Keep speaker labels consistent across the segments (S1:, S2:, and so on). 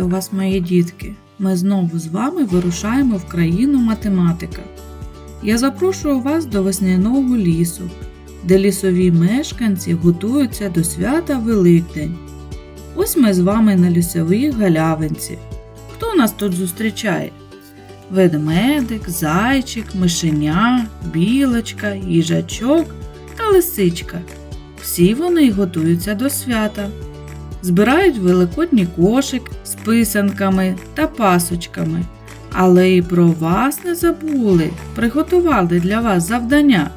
S1: Вітаю вас, мої дітки! Ми знову з вами вирушаємо в країну математика. Я запрошую вас до весняного лісу, де лісові мешканці готуються до свята Великдень. Ось ми з вами на лісовій галявинці. Хто нас тут зустрічає? Ведмедик, зайчик, мишеня, білочка, їжачок та лисичка. Всі вони готуються до свята збирають великодній кошик з писанками та пасочками. Але і про вас не забули, приготували для вас завдання.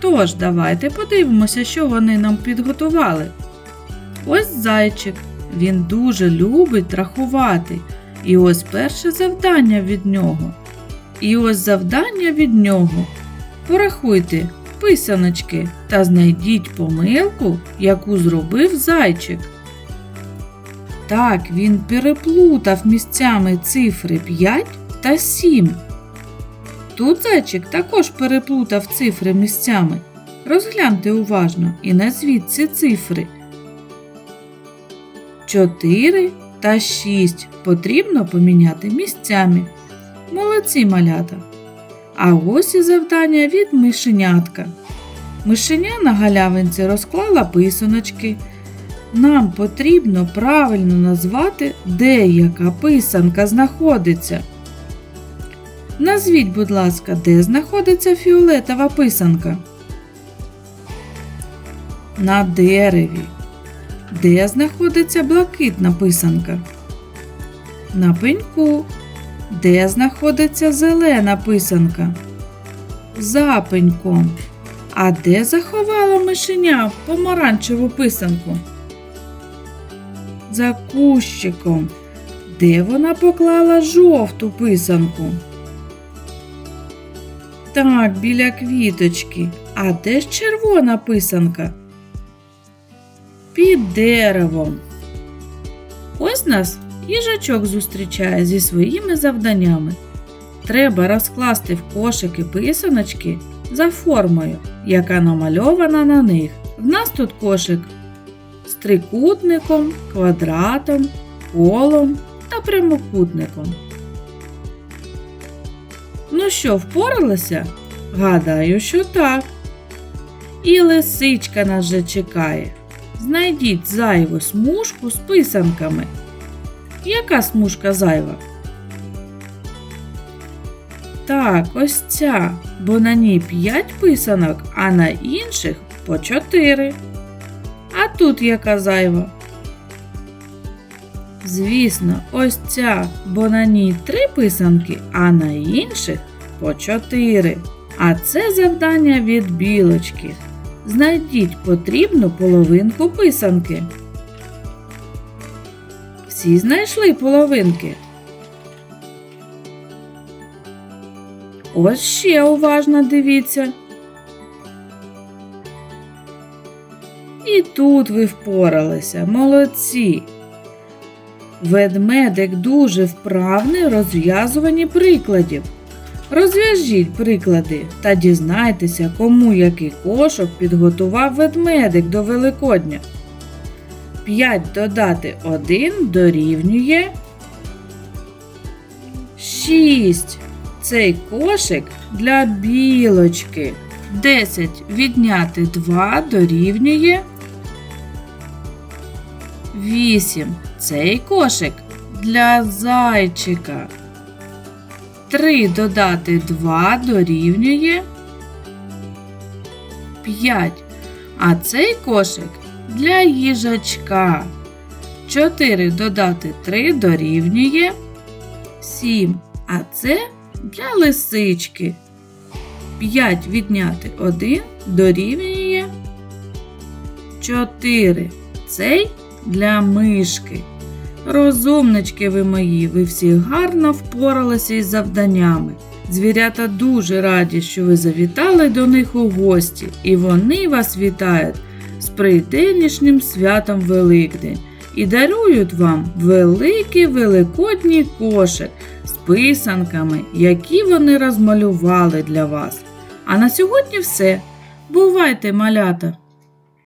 S1: Тож, давайте подивимося, що вони нам підготували. Ось зайчик, він дуже любить рахувати. І ось перше завдання від нього. І ось завдання від нього. Порахуйте писаночки та знайдіть помилку, яку зробив зайчик. Так, він переплутав місцями цифри 5 та 7. Тут зайчик також переплутав цифри місцями. Розгляньте уважно і назвіть ці цифри. 4 та 6 потрібно поміняти місцями. Молодці малята. А ось і завдання від мишенятка. Мишеня на галявинці розклала писаночки. Нам потрібно правильно назвати, де яка писанка знаходиться. Назвіть, будь ласка, де знаходиться фіолетова писанка? На дереві. Де знаходиться блакитна писанка? На пеньку. Де знаходиться зелена писанка? За пеньком. А де заховала мишеня помаранчеву писанку? За кущиком. Де вона поклала жовту писанку? Так, біля квіточки. А де ж червона писанка? Під деревом. Ось нас їжачок зустрічає зі своїми завданнями. Треба розкласти в кошики писаночки за формою, яка намальована на них. В нас тут кошик трикутником, квадратом, колом та прямокутником. Ну що, впоралися? Гадаю, що так. І лисичка нас вже чекає. Знайдіть зайву смужку з писанками. Яка смужка зайва? Так, ось ця, бо на ній 5 писанок, а на інших по 4. А тут яка зайва? Звісно, ось ця, бо на ній три писанки, а на інших по чотири. А це завдання від білочки. Знайдіть потрібну половинку писанки. Всі знайшли половинки. Ось ще уважно дивіться. І тут ви впоралися, молодці. Ведмедик дуже вправний в розв'язуванні прикладів. Розв'яжіть приклади та дізнайтеся, кому який кошок підготував ведмедик до Великодня. 5 додати 1 дорівнює 6. Цей кошик для білочки. 10 відняти 2 дорівнює 8. Цей кошик для зайчика. 3 додати 2 дорівнює 5. А цей кошик для їжачка. 4 додати 3 дорівнює 7. А це для лисички. 5 відняти 1 дорівнює 4. Цей для мишки. Розумнички ви мої, ви всі гарно впоралися із завданнями. Звірята дуже раді, що ви завітали до них у гості, і вони вас вітають з прийденішнім святом Великдень і дарують вам великий великодній кошик з писанками, які вони розмалювали для вас. А на сьогодні все. Бувайте, малята!